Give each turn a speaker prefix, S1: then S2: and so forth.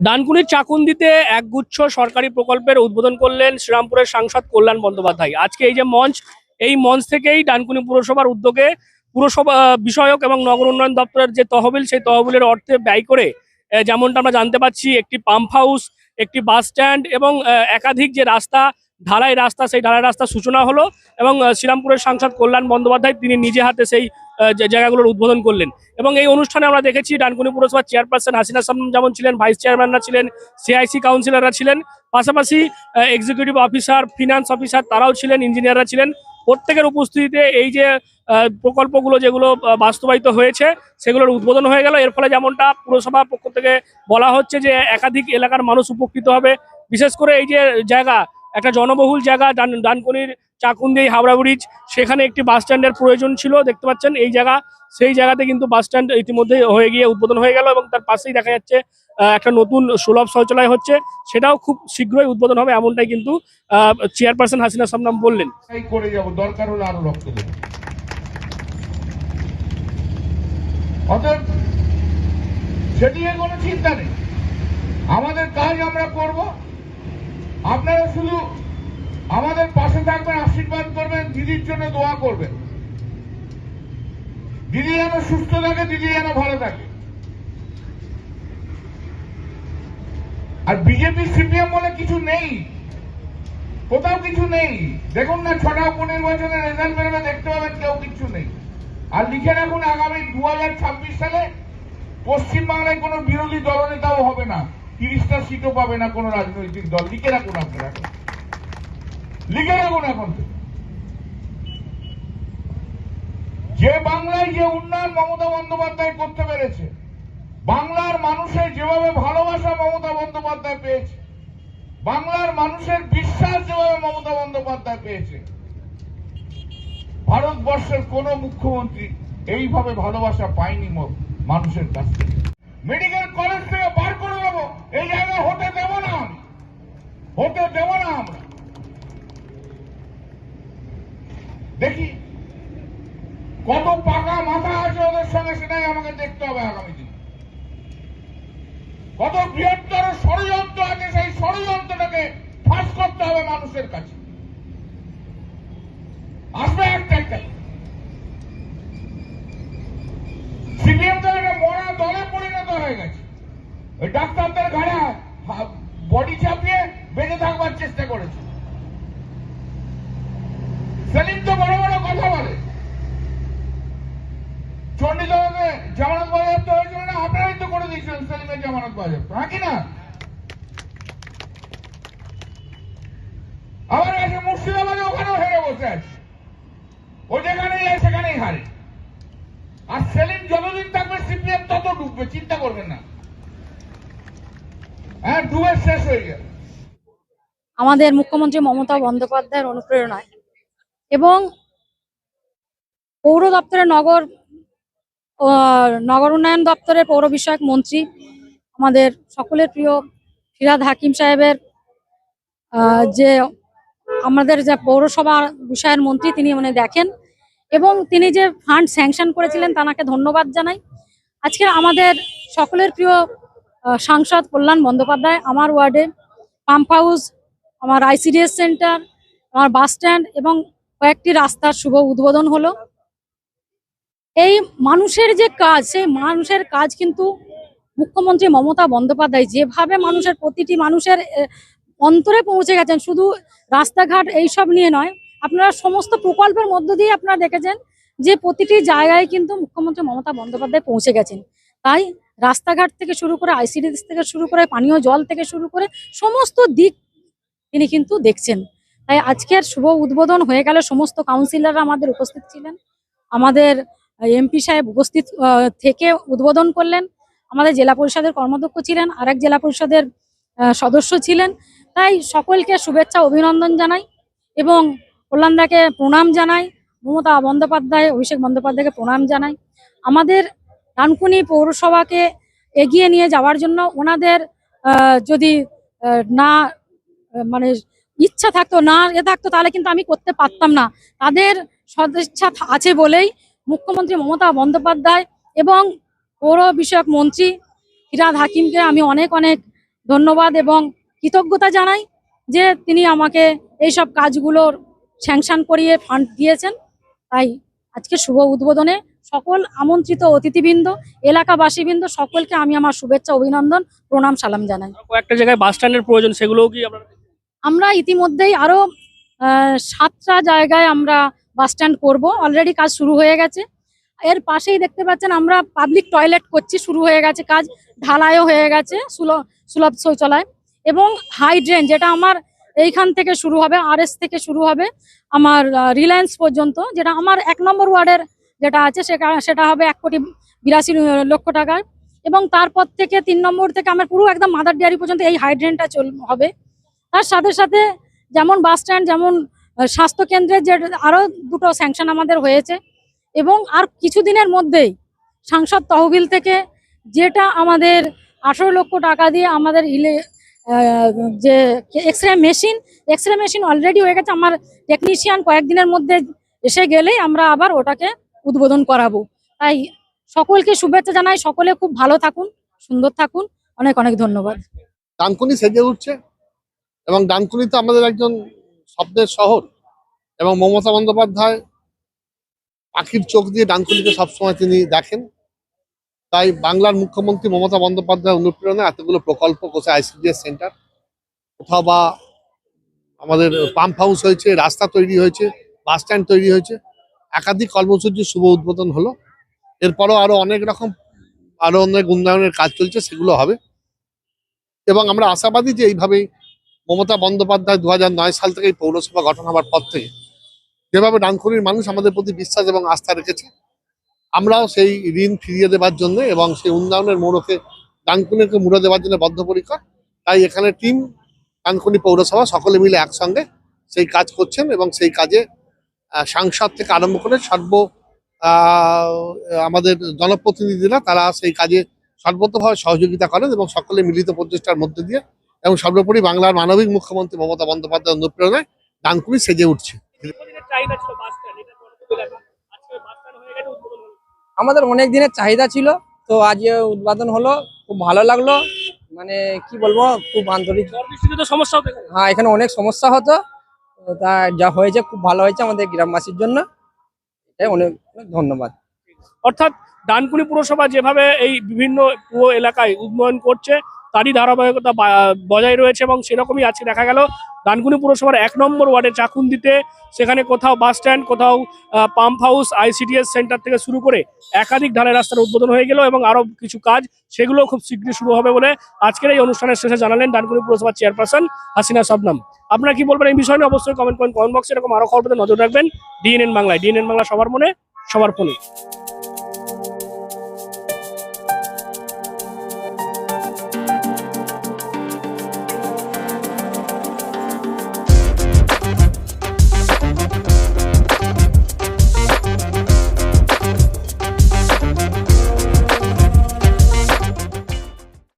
S1: ডানকুনির চাকুন্দিতে একগুচ্ছ সরকারি প্রকল্পের উদ্বোধন করলেন শ্রীরামপুরের সাংসদ কল্যাণ বন্দ্যোপাধ্যায়। আজকে এই যে মঞ্চ, এই মঞ্চ থেকেই ডানকুনি পুরসভার উদ্যোগে পুরসভা বিষয়ক এবং নগর উন্নয়ন দপ্তরের যে তহবিল, সেই তহবিলের অর্থে ব্যয় করে যেমনটা আমরা জানতে পাচ্ছি, একটি পাম্প হাউস একটি বাস স্ট্যান্ড এবং একাধিক যে রাস্তা, ঢালাই রাস্তা, সেই ঢালাই রাস্তার সূচনা হলো এবং শ্রীরামপুরের সাংসদ কল্যাণ বন্দ্যোপাধ্যায় তিনি নিজে হাতে সেই জায়গাগুলোর উদ্বোধন করলেন। এবং এই অনুষ্ঠানে আমরা দেখেছি ডানকুনি পুরসভার চেয়ারপারসন হাসিনা সামন যেমন ছিলেন, ভাইস চেয়ারম্যানরা ছিলেন, সিআইসি কাউন্সিলররা ছিলেন, পাশাপাশি এক্সিকিউটিভ অফিসার ফিনান্স অফিসার তারাও ছিলেন ইঞ্জিনিয়াররা ছিলেন। প্রত্যেকের উপস্থিতিতে এই যে প্রকল্পগুলো যেগুলো বাস্তবায়িত হয়েছে, সেগুলোর উদ্বোধন হয়ে গেল। এর ফলে যেমনটা পুরসভার পক্ষ থেকে বলা হচ্ছে যে, একাধিক এলাকার মানুষ উপকৃত হবে। বিশেষ করে এই যে জায়গা, একটা জনবহুল জায়গা ডান ডানকুনির চাকুন্দি হাওড়া ব্রিজ। সেখানে একটি বাস স্ট্যান্ডের প্রয়োজন ছিল, দেখতে পাচ্ছেন এই জায়গা। সেই জায়গাতে কিন্তু বাস স্ট্যান্ড ইতিমধ্যে হয়ে গিয়ে উদ্বোধন হয়ে গেল এবং তার পাশেই দেখা যাচ্ছে একটা নতুন সুলভ শৌচালয় হচ্ছে। সেটাও খুব শীঘ্রই উদ্বোধন হবে এমনটাই কিন্তু চেয়ারপারসন হাসিনা সামনাম বললেন।
S2: দরকার আমাদের কাজ আমরা করব। আপনারা শুধু আমাদের পাশে থাকবেন, আশীর্বাদ করবেন, দিদির জন্য দোয়া করবেন। দিদি যেন সুস্থ থাকে, দিদি যেন ভালো থাকে। আর বিজেপি সিপিএম বলে কিছু নেই। কোথাও কিছু নেই। দেখুন না, ছটা উপনির্বাচনের রেজাল্ট বেরোবে, দেখতে পাবেন, কেউ কিছু নেই। আর লিখে রাখুন, আগামী দু হাজার ছাব্বিশ সালে পশ্চিমবাংলায় কোনো বিরোধী দলনেতাও হবে না। তিরিশটা সিটও পাবে না কোনো রাজনৈতিক দল। লিখে রাখুন আপনারা। লিখে রাখুন এখন। যে বাংলায় যে উন্নয়ন মমতা বন্দ্যোপাধ্যায় করতে পেরেছে, বাংলার মানুষের যেভাবে ভালোবাসা মমতা বন্দ্যোপাধ্যায় পেয়েছে, বাংলার মানুষের বিশ্বাস যেভাবে মমতা বন্দ্যোপাধ্যায় পেয়েছে, ভারতবর্ষের কোন মুখ্যমন্ত্রী এইভাবে ভালোবাসা পায়নি মানুষের কাছ থেকে। মেডিকেল কলেজ থেকে বার করে দেবো, এই জায়গায় হতে দেব না হতে দেব না আমরা। দেখি কত পাকা মাথা আছে ওদের সঙ্গে, সেটাই আমাকে দেখতে হবে আগামী দিন। কত বৃহত্তর ষড়যন্ত্র আছে, সেই ষড়যন্ত্রটাকে ফাঁস করতে হবে মানুষের কাছে। আসবে একটা একটা। সিপিএম তো একটা মরা দলে পরিণত হয়ে গেছে। ওই ডাক্তারদের চণ্ডীতলাতে জামানত বাজেয়াপ্ত হয়েছিল না, আপনারাই তো করে দিয়েছিলেন, সেলিমের জামানত বাজেয়াপ্ত হ্যাঁ কি না? আবার মুর্শিদাবাদে ওখানেও হেরে বসে আছে। ও যায়, সেখানেই হারে। আর সেলিম যতদিন থাকবে, সিপিএম তত ডুববে, চিন্তা করবেন না। হ্যাঁ ডুবে শেষ হয়ে যাবে
S3: আমাদের মুখ্যমন্ত্রী মমতা বন্দ্যোপাধ্যায়ের অনুপ্রেরণায় এবং পৌর দপ্তরের নগর নগর উন্নয়ন দপ্তরের পৌর বিষয়ক মন্ত্রী আমাদের সকলের প্রিয় ফিরাদ হাকিম সাহেবের যে আমাদের যে পৌরসভা বিষয়ের মন্ত্রী তিনি মানে দেখেন এবং তিনি যে ফান্ড স্যাংশন করেছিলেন তাকে ধন্যবাদ জানাই। আজকে আমাদের সকলের প্রিয় সাংসদ কল্যাণ বন্দ্যোপাধ্যায় আমার ওয়ার্ডে পাম্প হাউস, আমার আইসিডিএস সেন্টার, আমার বাস স্ট্যান্ড এবং কয়েকটি রাস্তার শুভ উদ্বোধন হলো। এই মানুষের যে কাজ, সেই মানুষের কাজ কিন্তু মুখ্যমন্ত্রী মমতা বন্দ্যোপাধ্যায় যেভাবে মানুষের প্রতিটি মানুষের অন্তরে পৌঁছে গেছেন, শুধু রাস্তাঘাট এইসব নিয়ে নয়, আপনারা সমস্ত প্রকল্পের মধ্য দিয়ে আপনারা দেখেছেন যে প্রতিটি জায়গায় কিন্তু মুখ্যমন্ত্রী মমতা বন্দ্যোপাধ্যায় পৌঁছে গেছেন। তাই রাস্তাঘাট থেকে শুরু করে আইসিডিএস থেকে শুরু করে পানীয় জল থেকে শুরু করে সমস্ত দিক তিনি কিন্তু দেখছেন। তাই আজকের শুভ উদ্বোধন হয়ে গেল সমস্ত কাউন্সিলররা আমাদের উপস্থিত ছিলেন। আমাদের এমপি সাহেব উপস্থিত থেকে উদ্বোধন করলেন। আমাদের জেলা পরিষদের কর্মাধ্যক্ষ ছিলেন, আরেক জেলা পরিষদের সদস্য ছিলেন। তাই সকলকে শুভেচ্ছা, অভিনন্দন জানাই এবং কল্যাণদাকে প্রণাম জানাই। মমতা বন্দ্যোপাধ্যায়, অভিষেক বন্দ্যোপাধ্যায়কে প্রণাম জানাই। আমাদের ডানকুনি পৌরসভাকে এগিয়ে নিয়ে যাওয়ার জন্য ওনাদের যদি না মানে ইচ্ছা থাকতো, না এ থাকতো, তাহলে কিন্তু আমি করতে পারতাম না। তাদের সদিচ্ছা আছে বলেই মুখ্যমন্ত্রী মমতা বন্দ্যোপাধ্যায় এবং পৌর বিষয়ক মন্ত্রী ফিরাদ হাকিমকে আমি অনেক অনেক ধন্যবাদ এবং কৃতজ্ঞতা জানাই যে তিনি আমাকে এইসব কাজগুলোর স্যাংশন করিয়ে ফান্ড দিয়েছেন। তাই আজকে শুভ উদ্বোধনে সকল আমন্ত্রিত অতিথিবৃন্দ এলাকাবাসীবৃন্দ সকলকে আমি আমার শুভেচ্ছা অভিনন্দন প্রণাম সালাম জানাই।
S1: কয়েকটা জায়গায় বাস স্ট্যান্ডের প্রয়োজন সেগুলোও কি
S3: আমরা ইতিমধ্যেই আরও আহ, সাতটা জায়গায় আমরা বাস স্ট্যান্ড করব। অলরেডি কাজ শুরু হয়ে গেছে। এর পাশেই দেখতে পাচ্ছেন আমরা পাবলিক টয়লেট করছি, শুরু হয়ে গেছে কাজ। ঢালাইও হয়ে গেছে সুলভ সুলভ শৌচালয়। এবং হাই ড্রেন যেটা আমার এইখান থেকে শুরু হবে আর থেকে শুরু হবে, আমার রিলায়েন্স পর্যন্ত, যেটা আমার এক নম্বর ওয়ার্ডের যেটা আছে, সেটা হবে এক কোটি বিরাশি লক্ষ টাকার। এবং তারপর থেকে তিন নম্বর থেকে আমার পুরো একদম মাদার ডেয়ারি পর্যন্ত এই হাই ড্রেনটা চল, হবে। তার সাথে সাথে যেমন বাস স্ট্যান্ড, যেমন স্বাস্থ্য কেন্দ্রের যে আরও দুটো স্যাংশন আমাদের হয়েছে। এবং আর কিছুদিনের মধ্যেই সাংসদ তহবিল থেকে যেটা আমাদের আঠারো লক্ষ টাকা দিয়ে আমাদের ইলে যে X ray machine X ray machine already হয়ে গেছে। আমার টেকনিশিয়ান কয়েকদিনের মধ্যে এসে গেলেই আমরা আবার ওটাকে উদ্বোধন করাবো। তাই সকলকে শুভেচ্ছা জানাই। সকলে খুব ভালো থাকুন, সুন্দর থাকুন। অনেক অনেক ধন্যবাদ।
S4: ডানকুনি সেজে উঠছে। এবং ডানকুনি তো আমাদের একজন স্বপ্নের শহর এবং মমতা বন্দ্যোপাধ্যায় পাখির চোখ দিয়ে ডানকুনিকে সবসময় তিনি দেখেন। তাই বাংলার মুখ্যমন্ত্রী মমতা বন্দ্যোপাধ্যায় অনুপ্রেরণে এতগুলো প্রকল্প কোথায় আইসিডিএস সেন্টার, কোথাও বা আমাদের পাম্প হাউস হয়েছে, রাস্তা তৈরি হয়েছে, বাস স্ট্যান্ড তৈরি হয়েছে, একাধিক কর্মসূচির শুভ উদ্বোধন হলো। এরপরও আরও অনেক রকম, আরও অনেক উন্নয়নের কাজ চলছে, সেগুলো হবে। এবং আমরা আশাবাদী যে এইভাবেই মমতা বন্দ্যোপাধ্যায় দু সাল থেকে এই পৌরসভা গঠন হওয়ার পর থেকে যেভাবে ডানকুনির মানুষ আমাদের প্রতি বিশ্বাস এবং আস্থা রেখেছে, আমরাও সেই ঋণ ফিরিয়ে দেওয়ার জন্য এবং সেই উন্নয়নের মোড়কে ডানকুনিকে মুড়ে দেওয়ার জন্য বদ্ধপরিকর। তাই এখানে টিম ডানকুনি পৌরসভা সকলে মিলে একসঙ্গে সেই কাজ করছেন এবং সেই কাজে সাংসদ থেকে আরম্ভ করে সর্ব আমাদের জনপ্রতিনিধিরা তারা সেই কাজে সর্বতভাবে সহযোগিতা করেন এবং সকলে মিলিত প্রচেষ্টার মধ্যে দিয়ে এবং সর্বোপরি বাংলার মানবিক মুখ্যমন্ত্রী মমতা বন্দ্যোপাধ্যায় অনুপ্রেরণায় ডানকুনি সেজে উঠছে।
S1: হয়ে
S5: আমাদের অনেক দিনের চাহিদা ছিল তো আজ উদ্বোধন হলো খুব ভালো লাগল। মানে কি বলব খুব আন্তরিক।
S1: ঝড় বৃষ্টিতে তো সমস্যা
S5: হ্যাঁ এখানে অনেক সমস্যা হতো তা যা হয়েছে খুব ভালো হয়েছে আমাদের গ্রামবাসীর জন্য। এটাই অনেক অনেক ধন্যবাদ।
S1: অর্থাৎ ডানকুনি পুরসভা যেভাবে এই বিভিন্ন পুরো এলাকায় উন্নয়ন করছে তারই ধারাবাহিকতা বজায় রয়েছে এবং সেরকমই আজকে দেখা গেল। ডানকুনি পুরসভার এক নম্বর ওয়ার্ডে চাকুন্দিতে সেখানে কোথাও বাস স্ট্যান্ড, কোথাও পাম্প হাউস, আইসিডিএস সেন্টার থেকে শুরু করে একাধিক ঢালাই রাস্তার উদ্বোধন হয়ে গেল এবং আরও কিছু কাজ। সেগুলো খুব শীঘ্রই শুরু হবে বলে আজকের এই অনুষ্ঠানের শেষে জানালেন ডানকুনি পুরসভার চেয়ারপারসন হাসিনা শবনম। আপনারা কি বলবেন এই বিষয়ে অবশ্যই কমেন্ট করেন কমেন্ট বক্সে এরকম আরও খবর নজর রাখবেন। ডিএনএন বাংলায় ডিএনএন বাংলা সবার মনে, সবার ফোনে।